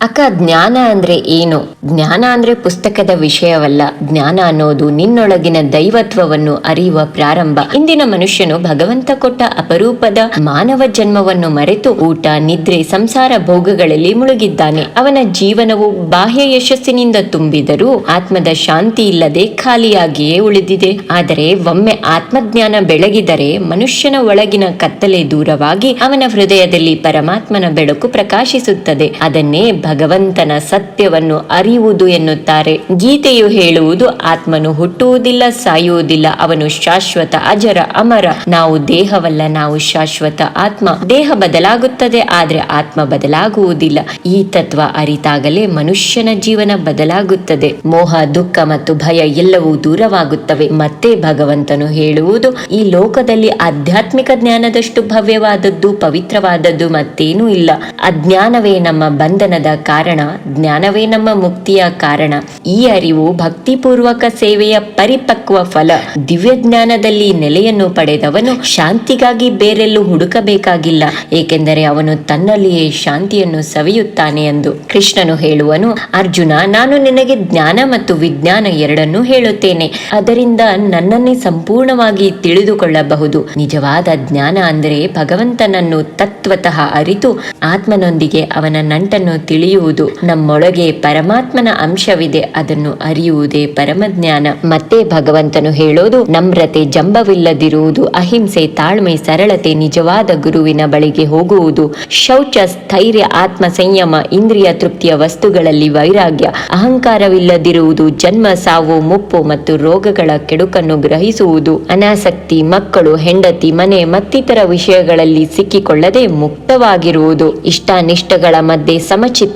ಅಕ್ಕ, ಜ್ಞಾನ ಅಂದ್ರೆ ಏನು? ಜ್ಞಾನ ಅಂದ್ರೆ ಪುಸ್ತಕದ ವಿಷಯವಲ್ಲ. ಜ್ಞಾನ ಅನ್ನೋದು ನಿನ್ನೊಳಗಿನ ದೈವತ್ವವನ್ನು ಅರಿಯುವ ಪ್ರಾರಂಭ. ಇಂದಿನ ಮನುಷ್ಯನು ಭಗವಂತ ಕೊಟ್ಟ ಅಪರೂಪದ ಮಾನವ ಜನ್ಮವನ್ನು ಮರೆತು ಊಟ, ನಿದ್ರೆ, ಸಂಸಾರ ಭೋಗಗಳಲ್ಲಿ ಮುಳುಗಿದ್ದಾನೆ. ಅವನ ಜೀವನವು ಬಾಹ್ಯ ಯಶಸ್ಸಿನಿಂದ ತುಂಬಿದರೂ ಆತ್ಮದ ಶಾಂತಿ ಇಲ್ಲದೆ ಖಾಲಿಯಾಗಿಯೇ ಉಳಿದಿದೆ. ಆದರೆ ಒಮ್ಮೆ ಆತ್ಮಜ್ಞಾನ ಬೆಳಗಿದರೆ ಮನುಷ್ಯನ ಒಳಗಿನ ಕತ್ತಲೆ ದೂರವಾಗಿ ಅವನ ಹೃದಯದಲ್ಲಿ ಪರಮಾತ್ಮನ ಬೆಳಕು ಪ್ರಕಾಶಿಸುತ್ತದೆ. ಅದನ್ನೇ ಭಗವಂತನ ಸತ್ಯವನ್ನು ಅರಿಯುವುದು ಎನ್ನುತ್ತಾರೆ. ಗೀತೆಯು ಹೇಳುವುದು ಆತ್ಮನು ಹುಟ್ಟುವುದಿಲ್ಲ, ಸಾಯುವುದಿಲ್ಲ, ಅವನು ಶಾಶ್ವತ ಅಜರ, ಅಮರ. ನಾವು ದೇಹವಲ್ಲ, ನಾವು ಶಾಶ್ವತ ಆತ್ಮ. ದೇಹ ಬದಲಾಗುತ್ತದೆ, ಆದ್ರೆ ಆತ್ಮ ಬದಲಾಗುವುದಿಲ್ಲ. ಈ ತತ್ವ ಅರಿತಾಗಲೇ ಮನುಷ್ಯನ ಜೀವನ ಬದಲಾಗುತ್ತದೆ. ಮೋಹ, ದುಃಖ ಮತ್ತು ಭಯ ಎಲ್ಲವೂ ದೂರವಾಗುತ್ತವೆ. ಮತ್ತೆ ಭಗವಂತನು ಹೇಳುವುದು, ಈ ಲೋಕದಲ್ಲಿ ಆಧ್ಯಾತ್ಮಿಕ ಜ್ಞಾನದಷ್ಟು ಭವ್ಯವಾದದ್ದು, ಪವಿತ್ರವಾದದ್ದು ಮತ್ತೇನೂ ಇಲ್ಲ. ಅಜ್ಞಾನವೇ ನಮ್ಮ ಬಂಧನದ ಕಾರಣ, ಜ್ಞಾನವೇ ನಮ್ಮ ಮುಕ್ತಿಯ ಕಾರಣ. ಈ ಅರಿವು ಭಕ್ತಿಪೂರ್ವಕ ಸೇವೆಯ ಪರಿಪಕ್ವ ಫಲ. ದಿವ್ಯ ಜ್ಞಾನದಲ್ಲಿ ನೆಲೆಯನ್ನು ಪಡೆದವನು ಶಾಂತಿಗಾಗಿ ಬೇರೆಲ್ಲೂ ಹುಡುಕಬೇಕಾಗಿಲ್ಲ, ಏಕೆಂದರೆ ಅವನು ತನ್ನಲ್ಲಿಯೇ ಶಾಂತಿಯನ್ನು ಸವಿಯುತ್ತಾನೆ ಎಂದು ಕೃಷ್ಣನು ಹೇಳುವನು. ಅರ್ಜುನ, ನಾನು ನಿನಗೆ ಜ್ಞಾನ ಮತ್ತು ವಿಜ್ಞಾನ ಎರಡನ್ನೂ ಹೇಳುತ್ತೇನೆ. ಅದರಿಂದ ನನ್ನನ್ನೇ ಸಂಪೂರ್ಣವಾಗಿ ತಿಳಿದುಕೊಳ್ಳಬಹುದು. ನಿಜವಾದ ಜ್ಞಾನ ಅಂದರೆ ಭಗವಂತನನ್ನು ತತ್ವತಃ ಅರಿತು, ಆತ್ಮನೊಂದಿಗೆ ಅವನ ನಂಟನ್ನು ತಿಳಿಯುವುದು. ನಮ್ಮೊಳಗೆ ಪರಮಾತ್ಮನ ಅಂಶವಿದೆ, ಅದನ್ನು ಅರಿಯುವುದೇ ಪರಮಜ್ಞಾನ. ಮತ್ತೆ ಭಗವಂತನು ಹೇಳೋದು, ನಮ್ರತೆ ಜಂಬವಿಲ್ಲದಿರುವುದು, ಅಹಿಂಸೆ ತಾಳ್ಮೆ ಸರಳತೆ ನಿಜವಾದ ಗುರುವಿನ ಬಳಿಗೆ ಹೋಗುವುದು. ಶೌಚ, ಸ್ಥೈರ್ಯ, ಆತ್ಮ ಸಂಯಮ, ಇಂದ್ರಿಯ ತೃಪ್ತಿಯ ವಸ್ತುಗಳಲ್ಲಿ ವೈರಾಗ್ಯ, ಅಹಂಕಾರವಿಲ್ಲದಿರುವುದು, ಜನ್ಮ, ಸಾವು, ಮುಪ್ಪು ಮತ್ತು ರೋಗಗಳ ಕೆಡುಕನ್ನು ಗ್ರಹಿಸುವುದು. ಅನಾಸಕ್ತಿ, ಮಕ್ಕಳು, ಹೆಂಡತಿ, ಮನೆ ಮತ್ತಿತರ ವಿಷಯಗಳಲ್ಲಿ ಸಿಕ್ಕಿಕೊಳ್ಳದೆ ಮುಕ್ತವಾಗಿರುವುದು. ಇಷ್ಟಾನಿಷ್ಟಗಳ ಮಧ್ಯೆ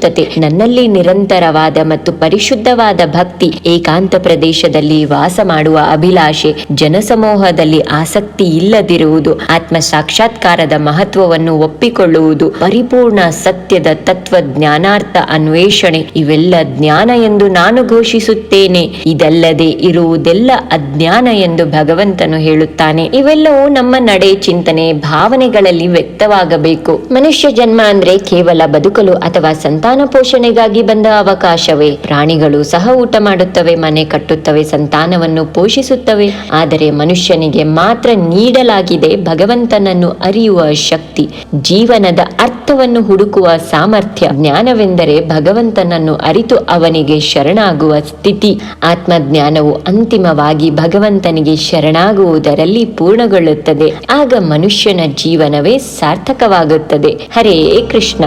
ಸಮಚಿತ್ತತೆ ನನ್ನಲ್ಲಿ ನಿರಂತರವಾದ ಮತ್ತು ಪರಿಶುದ್ಧವಾದ ಭಕ್ತಿ ಏಕಾಂತ ಪ್ರದೇಶದಲ್ಲಿ ವಾಸ ಮಾಡುವ ಅಭಿಲಾಷೆ ಜನಸಮೂಹದಲ್ಲಿ ಆಸಕ್ತಿ ಇಲ್ಲದಿರುವುದು, ಆತ್ಮ ಸಾಕ್ಷಾತ್ಕಾರದ ಮಹತ್ವವನ್ನು ಒಪ್ಪಿಕೊಳ್ಳುವುದು, ಪರಿಪೂರ್ಣ ಸತ್ಯದ ತತ್ವ ಜ್ಞಾನಾರ್ಥ ಅನ್ವೇಷಣೆ, ಇವೆಲ್ಲ ಜ್ಞಾನ ಎಂದು ನಾನು ಘೋಷಿಸುತ್ತೇನೆ. ಇದಲ್ಲದೆ ಇರುವುದೆಲ್ಲ ಅಜ್ಞಾನ ಎಂದು ಭಗವಂತನು ಹೇಳುತ್ತಾನೆ. ಇವೆಲ್ಲವೂ ನಮ್ಮ ನಡೆ ಚಿಂತನೆ ಭಾವನೆಗಳಲ್ಲಿ ವ್ಯಕ್ತವಾಗಬೇಕು. ಮನುಷ್ಯ ಜನ್ಮ ಅಂದ್ರೆ ಕೇವಲ ಬದುಕಲು ಅಥವಾ ಸಂತಾನ ಪೋಷಣೆಗಾಗಿ ಬಂದ ಅವಕಾಶವೇ. ಪ್ರಾಣಿಗಳು ಸಹ ಊಟ ಮಾಡುತ್ತವೆ, ಮನೆ ಕಟ್ಟುತ್ತವೆ, ಸಂತಾನವನ್ನು ಪೋಷಿಸುತ್ತವೆ. ಆದರೆ ಮನುಷ್ಯನಿಗೆ ಮಾತ್ರ ನೀಡಲಾಗಿದೆ ಭಗವಂತನನ್ನು ಅರಿಯುವ ಶಕ್ತಿ. ಜೀವನದ ಅರ್ಥವನ್ನು ಹುಡುಕುವ ಸಾಮರ್ಥ್ಯ. ಜ್ಞಾನವೆಂದರೆ ಭಗವಂತನನ್ನು ಅರಿತು ಅವನಿಗೆ ಶರಣಾಗುವ ಸ್ಥಿತಿ. ಆತ್ಮಜ್ಞಾನವು ಅಂತಿಮವಾಗಿ ಭಗವಂತನಿಗೆ ಶರಣಾಗುವುದರಲ್ಲಿ ಪೂರ್ಣಗೊಳ್ಳುತ್ತದೆ. ಆಗ ಮನುಷ್ಯನ ಜೀವನವೇ ಸಾರ್ಥಕವಾಗುತ್ತದೆ. ಹರೇ ಕೃಷ್ಣ.